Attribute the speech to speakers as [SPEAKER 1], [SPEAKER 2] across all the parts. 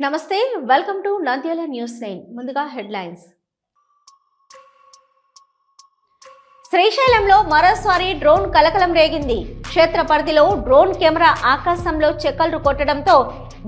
[SPEAKER 1] నమస్తే welcome to Nandyala news nine ముందుగా headlines శ్రీశైలంలో మరోసారి డ్రోన్ కలకలం రేగింది. క్షేత్ర పరిధిలో డ్రోన్ కెమెరా ఆకాశంలో చెక్కలు కొట్టడంతో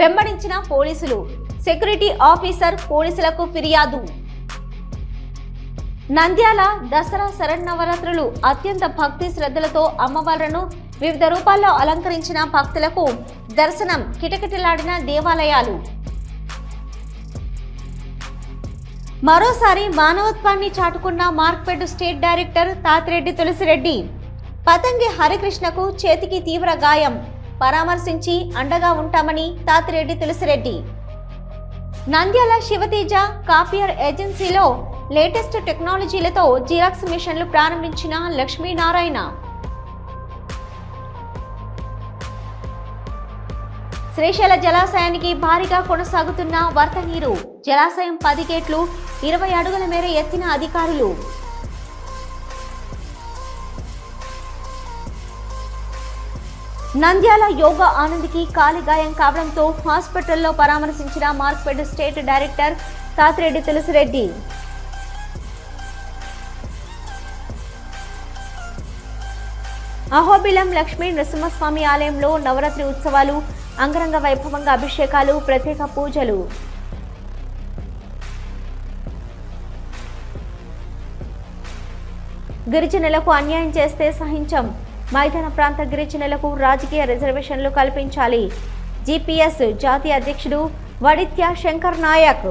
[SPEAKER 1] వెంబడించిన పోలీసులు. సెక్యూరిటీ ఆఫీసర్ పోలీసులకు ఫిర్యాదు. నంద్యాల దసరా శరన్నవరాత్రులు అత్యంత భక్తి శ్రద్ధలతో అమ్మవార్లను వివిధ రూపాల్లో అలంకరించిన భక్తులకు దర్శనం కిటకిటలాడిన దేవాలయాలు. మరోసారి మానవత్వాన్ని చాటుకున్న Markfed state director Thatireddy Tulasireddy. Patangi హరికృష్ణకు చేతికి తీవ్ర గాయం. పరామర్శించి అండగా ఉంటామని తాతిరెడ్డి తులసిరెడ్డి. నంద్యాల శివతేజ కాపియర్ ఏజెన్సీలో లేటెస్ట్ టెక్నాలజీలతో జిరాక్స్ మిషన్లు ప్రారంభించిన లక్ష్మీనారాయణ. శ్రీశైల జలాశయానికి భారీగా కొనసాగుతున్న వరద నీరు. జలాశయం పది గేట్లు ఇరవై అడుగుల మేర ఎత్తిన అధికారులు. నంద్యాల యోగా ఆనంద్కి కాలిగాయం కావడంతో హాస్పిటల్లో పరామర్శించిన Markfed state director Thatireddy Tulasireddy. Ahobilam Lakshmi Narasimhaswamy ఆలయంలో నవరాత్రి ఉత్సవాలు అంగరంగ వైభవంగా అభిషేకాలు ప్రత్యేక పూజలు. గిరిజనులకు అన్యాయం చేస్తే సహించం. మైదాన ప్రాంత గిరిజనులకు రాజకీయ రిజర్వేషన్లు కల్పించాలి. జీపీఎస్ జాతీయ అధ్యక్షుడు వడిత్య శంకర్ నాయక్.